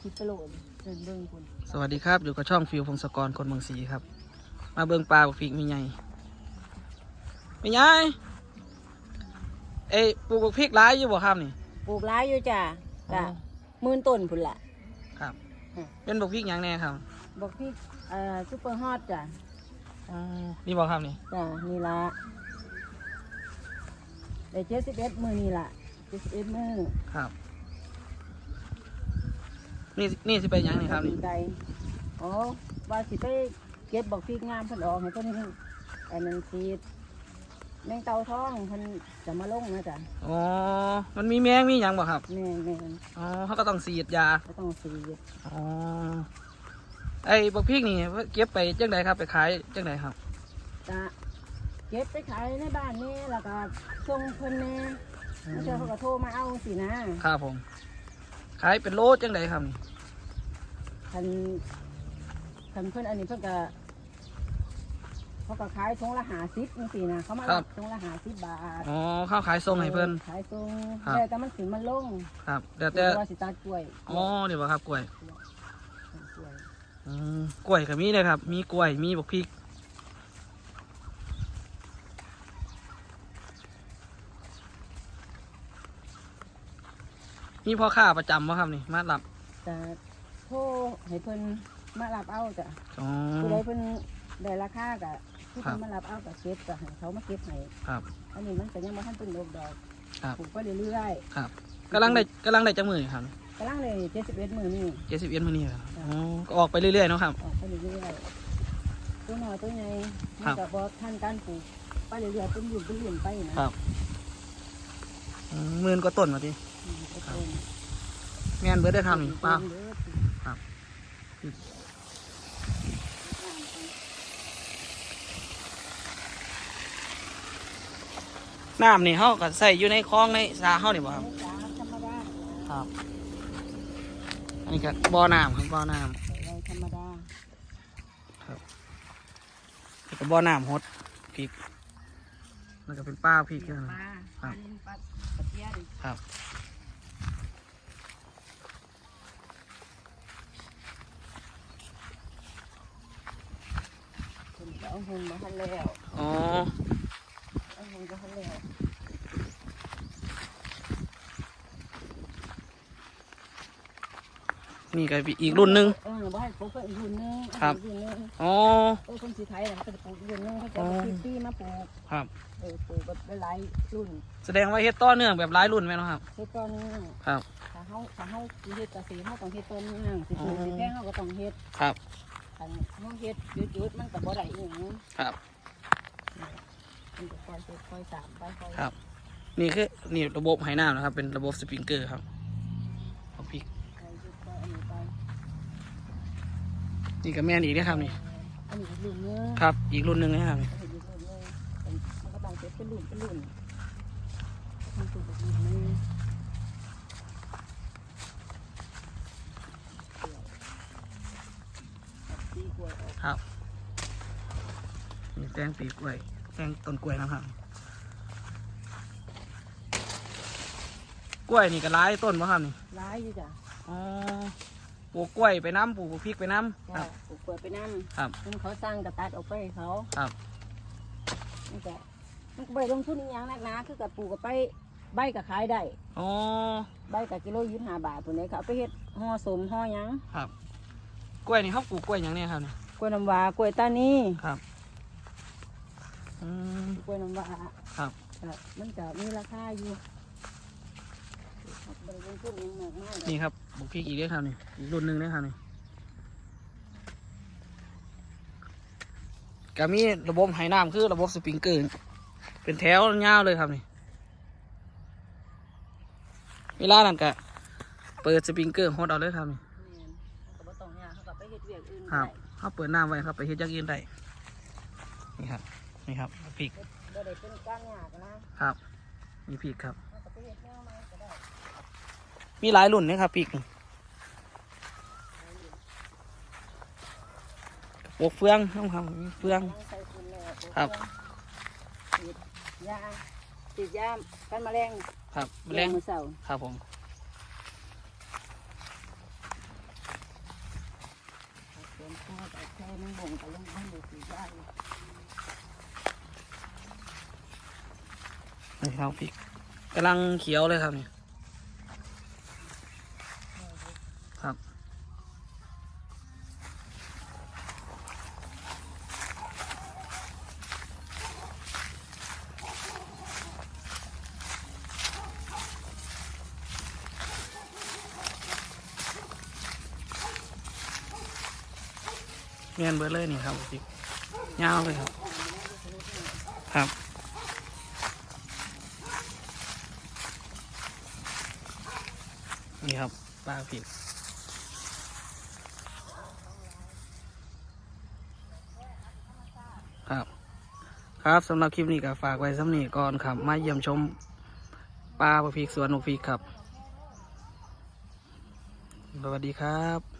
คิดไปโหลดเดินเบิ่งคุณสวัสดีครับ อยู่กับช่องฟิวพงศกรคนเมืองศรีครับ มาเบิ่งปลาบักพริกมีไงมีไงเอ้ยปลูกบักพริกร้ายอยู่บ่ครับนี่ ปลูกร้ายอยู่จ้ะอ๋จ้ะอหมื่นต้นพุ่นละ ครับ อืม เป็นบักพริกหยังแน่ครับบอกพี่เอ่อซุปเปอร์ฮอตจ้ะอ๋อนี่บ่ครับนี่จ้ะนี่ละได้เจ็ดสิบเอ็ดมือนี่ละเจ็ดสิบเอ็ดมือครับ นี่นี่สิเป็นหยังนี่ครับนี่ใดอ๋อว่าสิไปเก็บบอกพี่งามเพิ่นออกให้เพิ่นอันนั้นสีดแมงเต่าท้องเพิ่นจะมาลงนะจ้ะอ๋อมันมีแมงมีหยังบ่ครับแม่แม่อ๋อเขาก็ต้องสีดยาก็ต้องสีดอ๋อไอ้บักพริกนี่เก็บไปจังไดครับ ไปขายจังไดครับจ้ะเก็บไปขายในบ้านนี่แล้วก็ส่งเพิ่นแน่แล้วเจ้าเขาก็โทรมาเอาสินะครับผม ขายเป็นโลจังไดครับนี่คันคันเพิ่นอันนี้เพิ่นก็เขาก็ขายทงละหาสิบนี่สินะเขามารับทงละหาสิบบาทอ๋อเข้าขายส่งให้เพิ่นขายทรงครับแต่แต่มันสิมันลงครับแต่แต่แต่ว่าสิตัดกล้วยอ๋อนี่บ่ครับกล้วยกล้วยอืมกล้วยก็มีเลยครับ มีกล้วยมีบักพริก มีพ่อค้าประจำวะครับนี่มารับแต่โทรให้เพิ่นมารับเอาจ้ะอ๋อ ผู้ใดเพิ่นได้ราคาก็ผู้ครัเพิ่บนมารับเอาก็เก็บก็ให้เขามาเก็บให้ครับอันนี้มันก็ยังบ่ทันเป็นดอกดอกครับ ปลูกไปเรื่อยครับกำลังได้กำลังได้จังมือนี่ครับๆกำลังเลย71มื้อนี้เจ็ดสิบเอ็ดมือนี่ครับอ๋อก็ออกไปเรื่อยๆเนาะครับ ออกไปเรื่อยๆตัวน้อยตัวใหญ่ครัมันบ ก็บ่ทันการปลูกไปเรื่อยๆเป็นหยุ่นเป็นหยุ่นไปนะครับ อืมหมื่นกว่าต้นมาทีอืมครับ แม่นเบิร์ดได้ครับนี่ป้าครับน้ำนี่เขาก็ใส่อยู่ในคลองในสาเขานี่บ่ครับธรรมดาครับ อันนี้ก็บ่อน้ำครับบ่อน้เราธรรมดาำแล้วก็บ่อน้ำฮดพริกแล้วก็เป็นป้าพริกปนะลาครับปลาปลาเตี้ยดิครับ คนจะเอา หุ่นมาทันแล้วอ๋อเอาหุ่นมาทันแล้วนี่ก็อีกรุ่นหนึงเออบ่ให้ปลูกเพิ่นอีกหุ่นหนึงครับอีกหุ่นหนึงอ๋อ เออคนสีไทยน่ะเขาจะปลูกอีกหุ่นหนึงเขาจะอ๋อเอาปีปีมาปลูกครับ เออปลูกแบบหลายๆรุ่นแสดงว่าเฮ็ดต่อเนื่องแบบหลายรุ่นไหมเนาะครับ เฮ็ดต้นนึงครับ ถ้าเฮาถ้าเฮาสิเฮ็ดเกษตรเฮาต้องเฮ็ดต้นนึงสิปลูกอ๋อสิแพงเฮาก็ต้องเฮ็ด ครับ คันเฮาเฮ็ดหยุดๆมันก็บ่ได้อีหยังครับมันก็ค่อยเฮ็ดค่อยสามไปค่อยครับ นี่คือนี่ระบบไหน้ำนะครับ เป็นระบบสปริงเกอร์ครับเอาพริกค่อยหยุดค่อยอันนี้ไปนี่ก็แม่นอีกนะครับนี่อันนี้อีกรุ่นนึงครับ อีกรุ่นหนึ่งนะครับเฮ็ดอีกรุ่นนึงมันก็ต้องเฮ็ดเป็นรุ่นเป็นรุ่นทำปลูกแบบนี้มันดีกว่า ครับนี่แตงปีกล้วยแตงต้นกล้วยนะครับ กล้วยนี่ก็หลายต้นวะครับนี่ร้ายอยู่จ้ะอ๋อปลูกกล้วยไปน้ำปลูกพริกไปน้ำคจ้ะรับปลูกกล้วยไปนั่ครับมันเขาสร้างกระตัดออกไปให้เขาครับมันก็มันก็ไปลงทุนอีหยังนักหนาคือกับปลูกกับไปใบกับขายได้อ๋อใบกับกิโลยี่สิบห้าบาทตัวนี้เขาเอาไปเฮ็ดห่อสมห่อหยังครับ กล้วยนี่เขาปลูกกล้วยอย่างเนี้ครับนี่ กล้วยน้ำว้ากล้วยตานีครับอืมกล้วยน้ำว้าครับก็มันก็มีราคาอยู่บริเวณทุนอีหยังมากมากนี่ครับปลูกพริกอีกด้วยครับนี่อีกรุ่นหนึ่งด้วยครับนี่ก็มีระบบไหน้ำคือระบบสปริงเกอร์เป็นแถวยาวเลยครับนี่ เวลานั้นก็เปิดสปริงเกอร์ฮดเอาเลยครับนี่แม่น ไปเฮ็ดเวียกอื่นครับได้เขาเปิดน้ำไว้ครับไปเฮ็ดอยักยืนได้นี่ครับนี่ครับพริกบ่ได้เป็นการยากนะครับนี่พริกครับเขาก็ไปเฮ็ดแนวใหม่ก็ได้มีหลายรุ่นนะครับพริกนี่ปลูกเฟืองต้องทำมีเฟืองกำลังใส่คุณแล้วครับฉีดยาฉีดยากันแมลงครับแมลงมือเสาครับผม นพ่อ แต่แค่แมงบ่งก็ยังให้ดูสีได้นี่ครับพริกกำลังเขียวเลยครับเนี่ย เมียนเบิร์เลยนี่ครับพริกยาวเลยครับ ครับนี่ครับปลาผิดครับ ครับสำหรับคลิปนี้ก็ฝากไว้สำนีก่อนครับ มาเยี่ยมชมปลาปลาพริกสวนหนูพริกครับ สวัสดีครับ